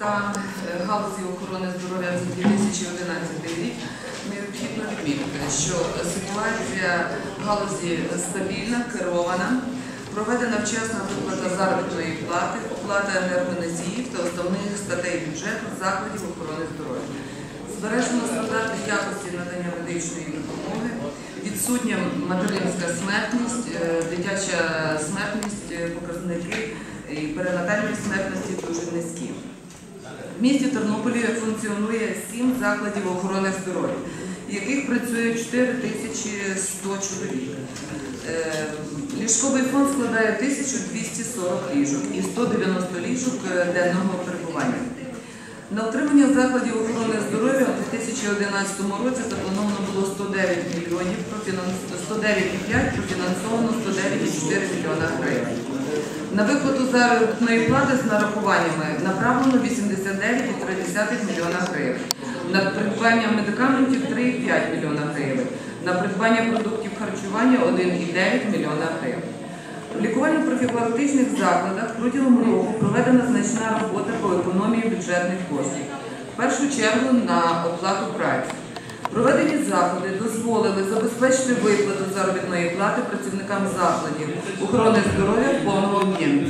стан е, галузі охорони здоров'я за 2011 рік, необхідно відмітити, що ситуація в галузі стабільна, керована, проведена вчасна виплата заробітної плати, оплата енергоносіїв та основних статей бюджету закладів охорони здоров'я. Збережено стандарти якості надання медичної допомоги, відсутня материнська смертність, е, дитяча смертність, е, показники і перинатальної смертності дуже низькі. В місті Тернополі функціонує сім закладів охорони здоров'я, в яких працює 4100 чоловік. Е, Ліжковий фонд складає 1240 ліжок і 190 ліжок е, денного перебування. На утримання закладів охорони здоров'я у 2011 році заплановано було 109 мільйонів, 109,5, профінансовано 109,4 мільйона гривень. На виплату заробітної плати з нарахуваннями направлено 89,3 мільйона гривень. На придбання медикаментів 3,5 мільйона гривень. На придбання продуктів харчування 1,9 мільйона гривень. В лікувально-профілактичних закладах протягом року проведена значна робота по економії бюджетних коштів. В першу чергу на оплату праці. Проведені заходи дозволили забезпечити виплату заробітної плати працівникам закладів охорони здоров'я в повному об'ємі.